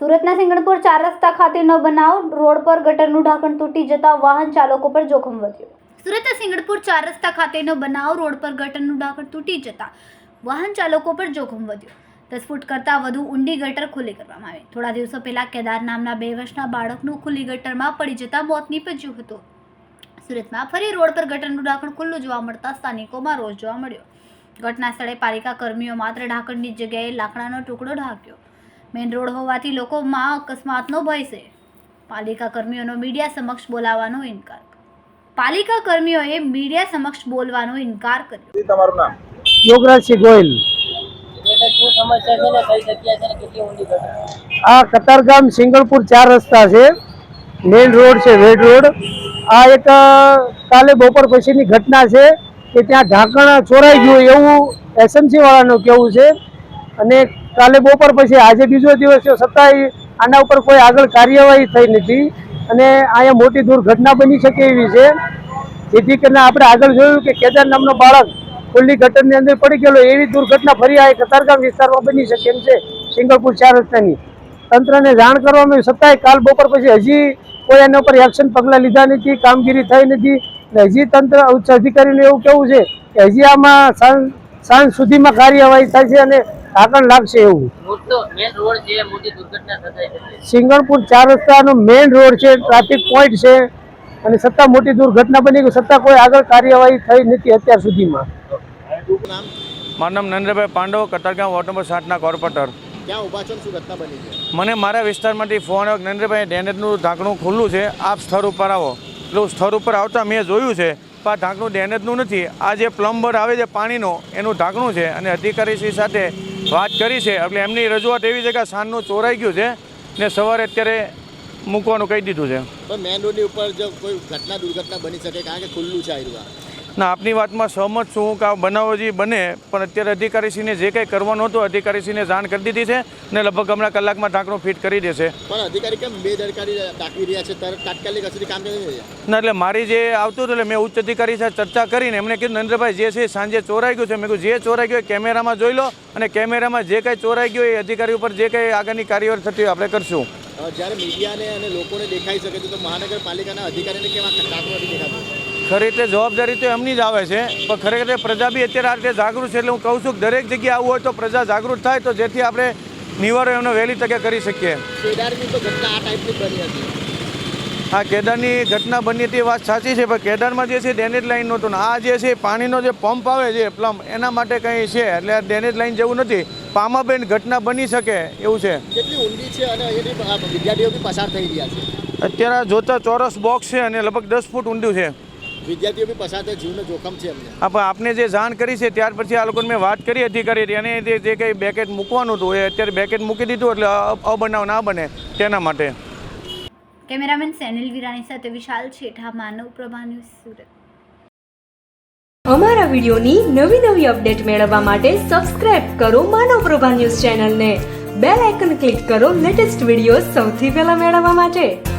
સુરતના સિંગણપુર ચાર રસ્તા ખાતેનો બનાવ, રોડ પર ગટરનું ઢાંકણ તૂટી જતા વાહન ચાલકો પર જોખમ વધ્યું. સુરતના સિંગણપુર ચાર રસ્તા ખાતેનો બનાવ, રોડ પર ગટરનું ઢાંકણ તૂટી જતા વાહન ચાલકો પર જોખમ વધ્યું. દસ ફૂટ કરતાં વધુ ઊંડી ગટર ખુલ્લી કરવામાં આવી. થોડા દિવસો પહેલા કેદાર નામના બે વર્ષના બાળકનું ખુલ્લી ગટરમાં પડી જતા મોત નીપજ્યું હતું. સુરતમાં ફરી રોડ પર ગટરનું ઢાંકણ ખુલ્લું જોવા મળતા સ્થાનિકોમાં રોષ જોવા મળ્યો. ઘટના સ્થળે પાલિકા કર્મીઓ માત્ર ઢાંકણની જગ્યાએ લાકડાનો ટુકડો ઢાંક્યો. મેઇન રોડ હોવાથી લોકોમાં અકસ્માતનો ભય છે. પાલિકા કર્મીઓનો મીડિયા સમક્ષ બોલાવવાનો ઇનકાર. પાલિકા કર્મીઓએ મીડિયા સમક્ષ બોલવાનો ઇનકાર કર્યો. તમારું નામ? યોગરાજસિંહ ગોયલ આ કતારગામ સિંગલપુર ચાર રસ્તા છે. મેઇન રોડ છે વેડ રોડ. આ એક કાલે બપોર પછીની ઘટના છે. કે ત્યાં ઢાંકણ ચોરાઈ ગયું એવું એસએમસી વાળાનું કેવું છે. અને કાલે બપોર પછી આજે બીજો દિવસ છે છતાંય આના ઉપર કોઈ આગળ કાર્યવાહી થઈ નથી. અને અહીંયા મોટી દુર્ઘટના બની શકે એવી છે. જેથી કરીને આપણે આગળ જોયું કે કેદાર નામનો બાળક ખુલ્લી ગટરની અંદર પડી ગયેલો, એવી દુર્ઘટના ફરી આ કતારગામ વિસ્તારમાં બની શકે એમ છે, સિંગલપુર ચાર રસ્તાની. તંત્રને જાણ કરવામાં છતાંય કાલ બપોર પછી હજી કોઈ એના ઉપર એક્શન પગલાં લીધા નથી, કામગીરી થઈ નથી. હજી તંત્ર ઉચ્ચ અધિકારીનું એવું કેવું છે કે હજી આમાં સાંજ સાંજ સુધીમાં કાર્યવાહી થશે અને આગળ લાગશે એવું. મોટો મેન રોડ છે મોટી દુર્ઘટના થતા છે. સિંગણપુર ચાર રસ્તાનો મેઇન રોડ છે ટ્રાફિક પોઈન્ટ છે અને સત્તા મોટી દુર્ઘટના બની ગઈ સત્તા કોઈ આગળ કાર્યવાહી થઈ નથી અત્યાર સુધીમાં. મારું નામ નરેન્દ્રભાઈ પાંડવ કતારગામ વોર્ડ નંબર સાતના કોર્પોરેટર. છો છે? મને મારા વિસ્તારમાંથી ફોન આવ્યો નરેન્દ્રભાઈ ડેનેજનું ઢાંકણું ખુલ્લું છે આપ સ્થળ ઉપર આવો. હું સ્થળ ઉપર આવતા મેં જોયું છે, પણ આ ઢાંકણું ડેનેજનું નથી. આ જે પ્લમ્બર આવે છે પાણીનો, એનું ઢાંકણું છે અને અધિકારીશ્રી સાથે વાત કરી છે. એટલે એમની રજૂઆત એવી છે કે સાંજનું ચોરાઈ ગયું છે ને સવારે અત્યારે મૂકવાનું કહી દીધું છે. મેન રોડની ઉપર જો કોઈ ઘટના, દુર્ઘટના બની શકે, કારણ કે ખુલ્લું છે આ ના આપની વાતમાં સહમત છું કે આ બનાવો જે બને પણ અત્યારે અધિકારીશ્રીને જે કંઈ કરવાનું હતું અધિકારીશ્રીને જાણ કરી દીધી છે ને લગભગ હમણાં કલાકમાં ઢાંકણું ફિટ કરી દેશે. પણ અધિકારી કેમ બે દરકારી દાખવી રહ્યા છે? તાત્કાલિક કામ કરી ના એટલે મારી જે આવતું હતું એટલે મેં ઉચ્ચ અધિકારી સાથે ચર્ચા કરીને એમણે કીધું નરેન્દ્રભાઈ જે છે સાંજે ચોરાઈ ગયું છે. મેં કીધું જે ચોરાઈ ગયું એ કેમેરામાં જોઈ લો અને કેમેરામાં જે કંઈ ચોરાઈ ગયું એ અધિકારી ઉપર જે કંઈ આગળની કાર્યવાહી થતી હોય આપણે કરશું. જ્યારે મીડિયાને અને લોકોને દેખાઈ શકે છે તો મહાનગરપાલિકાના અધિકારીને કેવા દેખાતું? ખરી રીતે જવાબદારી તો એમની જ આવે છે પણ ખરેખર પ્રજા બી અત્યારે આ રીતે જાગૃત છે એટલે હું કહું છું કે દરેક જગ્યાએ આવું હોય તો પ્રજા જાગૃત થાય તો જેથી આપણે નિવારો એમનો વહેલી તકે કરી શકીએ. આ કેદારની ઘટના બની હતી વાત સાચી છે પણ કેદારમાં જે છે ડેનેજ લાઇન નહોતું આ જે છે પાણીનો જે પંપ આવે છે પ્લમ એના માટે કંઈ છે? એટલે ડેનેજ લાઇન જેવું નથી. પામાબેન ઘટના બની શકે એવું છે. કેટલી ઊંડી છે અને વિદ્યાર્થીઓ પસાર થઈ રહ્યા છે. અત્યારે જોતા ચોરસ બોક્સ છે અને લગભગ દસ ફૂટ ઊંડું છે. વિદ્યાર્થીઓ બી પસાર થાય જીવનો જોખમ છે એમને. હા પણ આપને જે જાણ કરી છે ત્યાર પછી આ લોકોને મેં વાત કરી અધિકારી હતી. અને જે જે કંઈ બેકેટ મૂકવાનું હતું એ અત્યારે બેકેટ મૂકી દીધું એટલે અ- અબનાવ ના બને તેના માટે. કેમેરામેન સેનિલ વિરાણી સાથે વિશાલ છેઠા માનવ પ્રભા ન્યૂઝ સુરત. અમારા વિડિયોની નવી નવી અપડેટ મેળવવા માટે સબસ્ક્રાઇબ કરો માનવ પ્રભા ન્યૂઝ ચેનલને. બેલ આઇકન ક્લિક કરો લેટેસ્ટ વીડિયો સૌથી પહેલા મેળવવા માટે.